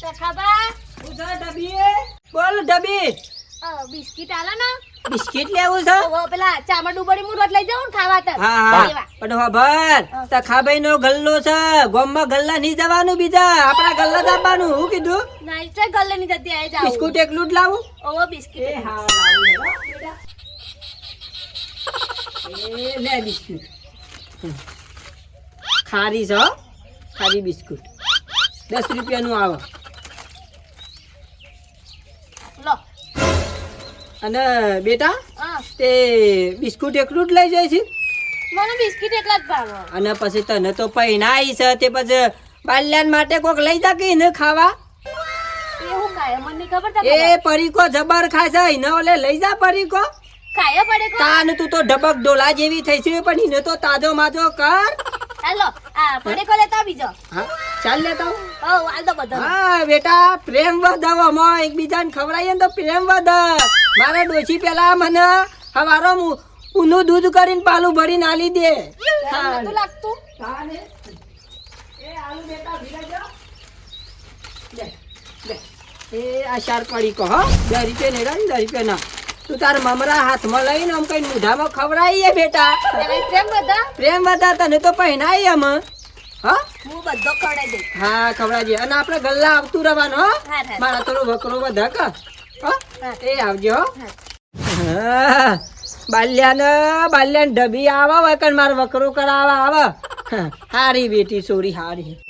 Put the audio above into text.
સખાબા બોલ ડબી બિસ્કિટ આલો ને. બિસ્કિટ લેવું છે? હવે પેલા ચામડ ડુબડી હું રોટ લઈ જાઉં ને ખાવા તર હા હા. પણ ખબર સખાભાઈ નો ગલ્લો છે. ગોમમાં ગલ્લા નહીં જવાનું બીજા. આપણા ગલ્લા હું કીધું? છે ગલ્લે ની જતી આવી જાવ બિસ્કુટ એકલું જ લાવું? ઓવો બિસ્કિટ એ હા લાવું એ લે બિસ્કુટ. ખારી છે હો. ખારી બિસ્કુટ. દસ રૂપિયાનું આવે લો અને બેટા તે બિસ્કુટ એકલું જ લઈ જાય છે? મને બિસ્કિટ એકલા જ ભાવે. અને પછી તને તો પૈણાઈ છે તે પછી બાલ્યાન માટે કોક લઈ જા કે ને ખાવા? એ પરીકો જબર ખાય છે એને ઓલે લઈ જા પરીકો કાયો પડે તાન તું તો ડબક ડોલા જેવી થઈ છે પણ એને તો તાજો માજો કર. હેલો આ પડે કો લેતા બીજો. હા ચાલ લેતા. ઓ હાલ તો બધો હા બેટા પ્રેમ વધાવવામાં એકબીજાને ખવડાવીએ તો પ્રેમ વધે. મારા ડોશી પેલા મને હવારો મુ- ઊનું દૂધ કરીને પાલું ભરીને આલી દે. નતું લાગતું? એ આલુ બેટા ભીલા લે, લે. એ આ શાર પડી કહો હો. બે રૂપિયા ને રાખ, બે રૂપિયા ના. તું તાર મમરા હાથમાં લઈને આમ કઈ મૂઢામાં ખવડાવીએ બેટા? પ્રેમ બધા પ્રેમ બધા તને તો પહેનાઈ એમ હા. હું? બધો ખવડાવી હા અને આપણે ગલ્લા આવતું રહેવાનું હા. હા મારા થોડું વકરો વધા કા. એ આવજો. બાલ્યાને બાલ્યાને ડબી આવા વકન માર વકરો કરાવા આવે. હારી બેટી સોરી હારી.